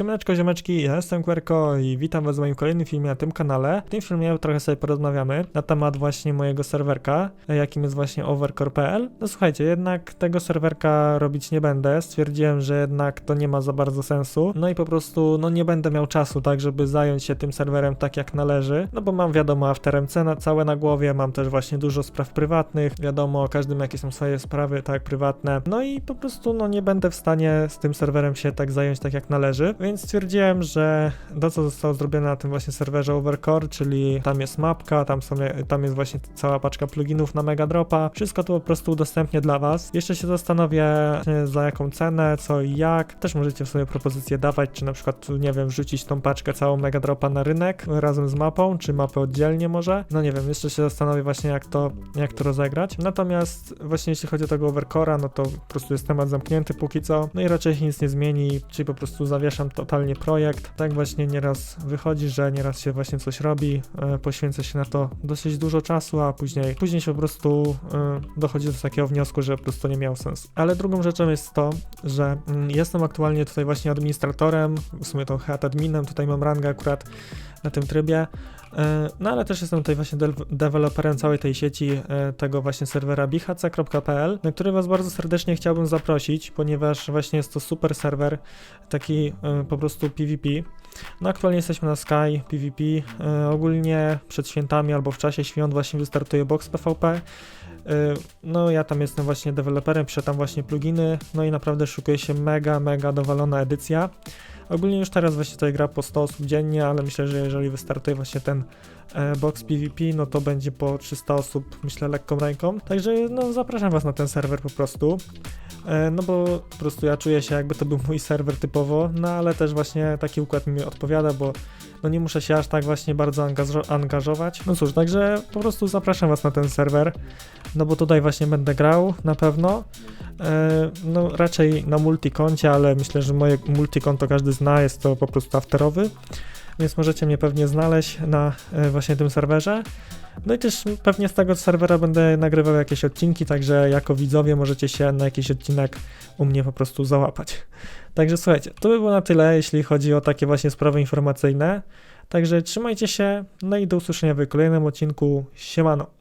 Siemaneczko, ziomeczki, ja jestem Kwerko i witam was w moim kolejnym filmie na tym kanale. W tym filmie trochę sobie porozmawiamy na temat właśnie mojego serwerka, jakim jest właśnie overcore.pl. No słuchajcie, jednak tego serwerka robić nie będę, stwierdziłem, że jednak to nie ma za bardzo sensu, no i po prostu no nie będę miał czasu tak, żeby zająć się tym serwerem tak jak należy, no bo mam wiadomo After MC na, całe na głowie, mam też właśnie dużo spraw prywatnych, wiadomo, każdym jakie są swoje sprawy, tak, prywatne, no i po prostu no nie będę w stanie z tym serwerem się tak zająć tak jak należy, więc stwierdziłem, że to co zostało zrobione na tym właśnie serwerze Overcore, czyli tam jest mapka, tam, są, tam jest właśnie cała paczka pluginów na Megadropa, wszystko to po prostu udostępnię dla was. Jeszcze się zastanowię za jaką cenę, co i jak, też możecie w sobie propozycje dawać, czy na przykład, nie wiem, wrzucić tą paczkę całą Megadropa na rynek razem z mapą, czy mapę oddzielnie może, no nie wiem, jeszcze się zastanowię właśnie jak to, jak to rozegrać. Natomiast właśnie jeśli chodzi o tego Overcore'a, no to po prostu jest temat zamknięty póki co, no i raczej nic nie zmieni, czyli po prostu zawieszam totalnie projekt. Tak właśnie nieraz wychodzi, że nieraz się właśnie coś robi, e, poświęca się na to dosyć dużo czasu, a później, później się po prostu e, dochodzi do takiego wniosku, że po prostu nie miał sensu. Ale drugą rzeczą jest to, że mm, jestem aktualnie tutaj właśnie administratorem, w sumie to head adminem, tutaj mam rangę akurat na tym trybie. E, No ale też jestem tutaj właśnie de deweloperem całej tej sieci, e, tego właśnie serwera bihc.pl, na który was bardzo serdecznie chciałbym zaprosić, ponieważ właśnie jest to super serwer, taki e, po prostu PvP. No aktualnie jesteśmy na Sky PvP, ogólnie przed świętami albo w czasie świąt właśnie wystartuje box PvP. No ja tam jestem właśnie deweloperem, piszę tam właśnie pluginy, no i naprawdę szukuje się mega, mega dowalona edycja. Ogólnie już teraz właśnie tutaj gra po 100 osób dziennie, ale myślę, że jeżeli wystartuje właśnie ten e, box PvP, no to będzie po 300 osób, myślę, lekką ręką. Także no zapraszam was na ten serwer po prostu. E, no bo po prostu ja czuję się jakby to był mój serwer typowo, no ale też właśnie taki układ mi odpowiada, bo no nie muszę się aż tak właśnie bardzo angażo- angażować. No cóż, także po prostu zapraszam was na ten serwer, no bo tutaj właśnie będę grał na pewno. E, no raczej na multikoncie, ale myślę, że moje multikonto każdy zna, jest to po prostu afterowy, więc możecie mnie pewnie znaleźć na e, właśnie tym serwerze. No i też pewnie z tego serwera będę nagrywał jakieś odcinki, także jako widzowie możecie się na jakiś odcinek u mnie po prostu załapać. Także słuchajcie, to by było na tyle, jeśli chodzi o takie właśnie sprawy informacyjne. Także trzymajcie się, no i do usłyszenia w kolejnym odcinku. Siemano.